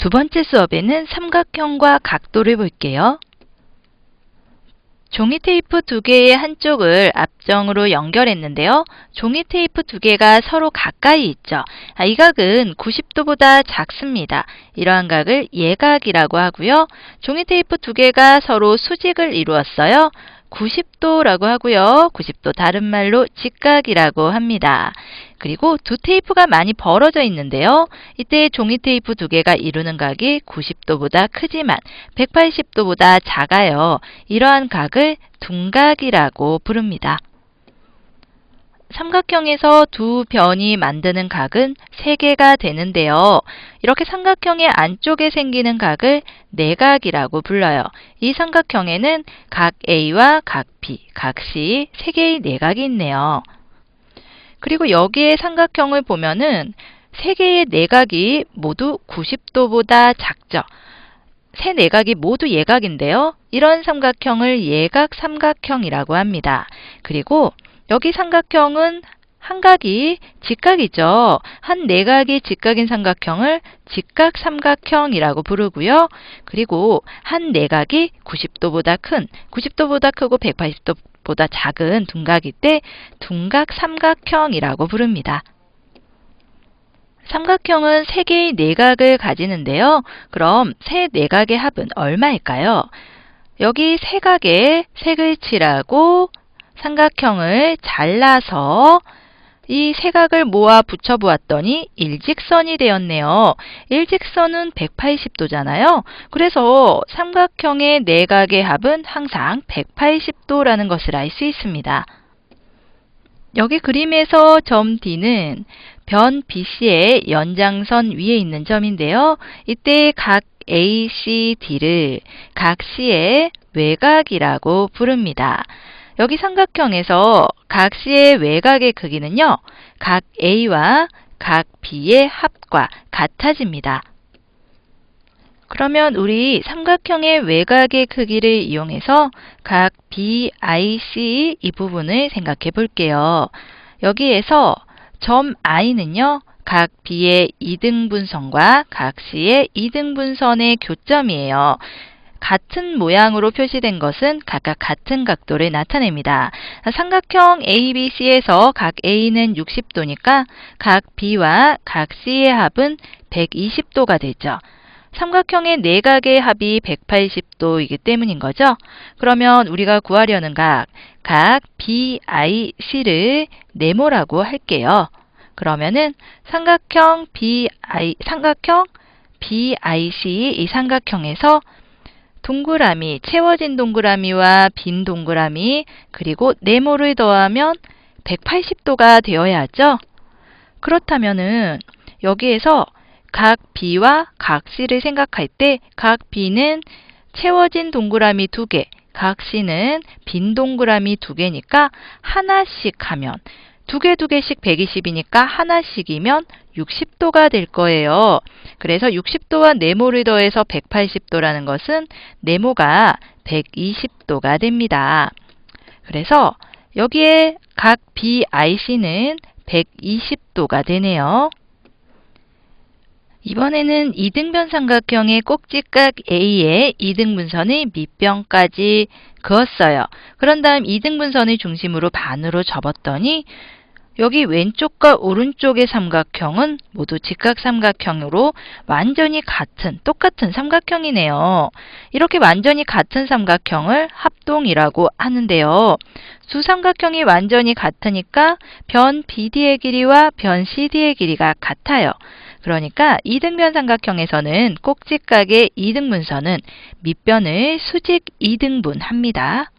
두 번째 수업에는 삼각형과 각도를 볼게요. 종이 테이프 두 개의 한쪽을 앞정으로 연결했는데요. 종이 테이프 두 개가 서로 가까이 있죠. 아, 이 각은 90도보다 작습니다. 이러한 각을 예각이라고 하고요. 종이 테이프 두 개가 서로 수직을 이루었어요. 90도라고 하고요. 90도 다른 말로 직각이라고 합니다. 그리고 두 테이프가 많이 벌어져 있는데요. 이때 종이 테이프 두 개가 이루는 각이 90도보다 크지만 180도보다 작아요. 이러한 각을 둔각이라고 부릅니다. 삼각형에서 두 변이 만드는 각은 세개가 되는데요. 이렇게 삼각형의 안쪽에 생기는 각을 내각이라고 불러요. 이 삼각형에는 각 A와 각 B, 각 C 세개의 내각이 있네요. 그리고 여기에 삼각형을 보면은 세 개의 내각이 모두 90도보다 작죠. 세 내각이 모두 예각인데요. 이런 삼각형을 예각 삼각형이라고 합니다. 그리고 여기 삼각형은 한 각이 직각이죠. 한 내각이 직각인 삼각형을 직각 삼각형이라고 부르고요. 그리고 한 내각이 90도보다 큰, 90도보다 크고 180도보다 작은 둔각일 때 둔각 삼각형이라고 부릅니다. 삼각형은 세 개의 내각을 가지는데요. 그럼 세 내각의 합은 얼마일까요? 여기 세 각에 색을 칠하고 삼각형을 잘라서 이 세각을 모아 붙여보았더니 일직선이 되었네요. 일직선은 180도잖아요. 그래서 삼각형의 내각의 합은 항상 180도라는 것을 알 수 있습니다. 여기 그림에서 점 D는 변 BC의 연장선 위에 있는 점인데요. 이때 각 AC, D를 각 C의 외곽이라고 부릅니다. 여기 삼각형에서 각 C의 외곽의 크기는요. 각 A와 각 B의 합과 같아집니다. 그러면 우리 삼각형의 외곽의 크기를 이용해서 각 BIC 이 부분을 생각해 볼게요. 여기에서 점 I는요. 각 B의 이등분선과 각 C의 이등분선의 교점이에요. 같은 모양으로 표시된 것은 각각 같은 각도를 나타냅니다. 삼각형 ABC에서 각 A는 60도니까 각 B와 각 C의 합은 120도가 되죠. 삼각형의 내각의 합이 180도이기 때문인 거죠. 그러면 우리가 구하려는 각, 각 BIC를 네모라고 할게요. 그러면은 삼각형 BI, 삼각형 BIC 이 삼각형에서 동그라미, 채워진 동그라미와 빈 동그라미, 그리고 네모를 더하면 180도가 되어야죠. 그렇다면은 여기에서 각 B와 각 C를 생각할 때 각 B는 채워진 동그라미 두 개, 각 C는 빈 동그라미 두 개니까 하나씩 하면 두 개 두 개씩 120이니까 하나씩이면 60도가 될 거예요. 그래서 60도와 네모를 더해서 180도라는 것은 네모가 120도가 됩니다. 그래서 여기에 각 BIC는 120도가 되네요. 이번에는 이등변 삼각형의 꼭지각 A에 이등분선의 밑변까지 그었어요. 그런 다음 이등분선의 중심으로 반으로 접었더니 여기 왼쪽과 오른쪽의 삼각형은 모두 직각삼각형으로 완전히 같은 똑같은 삼각형이네요. 이렇게 완전히 같은 삼각형을 합동이라고 하는데요. 두 삼각형이 완전히 같으니까 변 BD의 길이와 변 CD의 길이가 같아요. 그러니까 이등변 삼각형에서는 꼭지각의 이등분선은 밑변을 수직 이등분합니다.